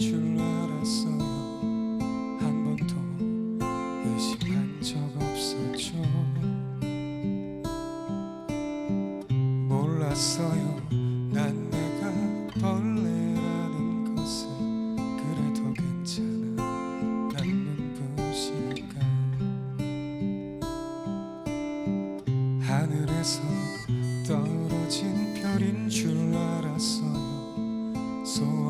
줄 알았어요. 한 번도 의심한 적 없었죠. 몰랐어요. 난 내가 벌레라는 것을 그래도 괜찮아. 난 눈부시니까. 하늘에서 떨어진 별인 줄 알았어요. 소원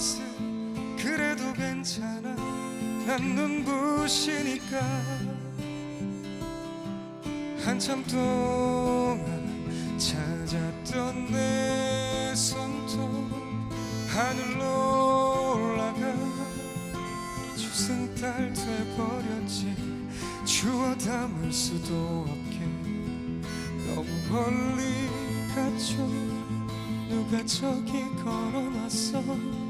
것을 그래도 괜찮아. 난 눈부시니까. 한참 동안 찾았던 내 손톱 하늘로 올라가 주승달 돼버렸지. 주워 담을 수도 없게. 너무 멀리 갔죠 누가 저기 걸어놨어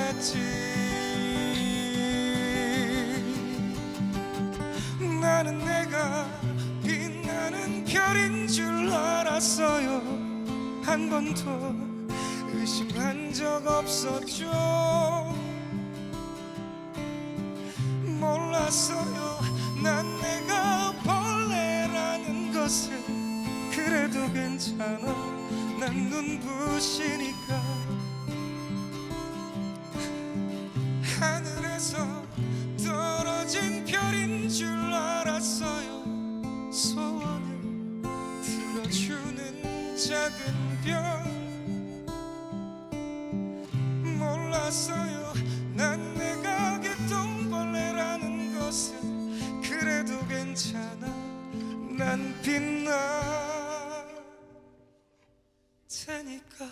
알았어요. 한 번도 의심한 적 없었죠. 몰랐어요. 난 내가 벌레라는 것을. 그래도 괜찮아. 난 눈부시니까 작은 별. 몰랐어요. 난 내가 개똥벌레라는 것을 그래도 괜찮아. 난 빛날 테니까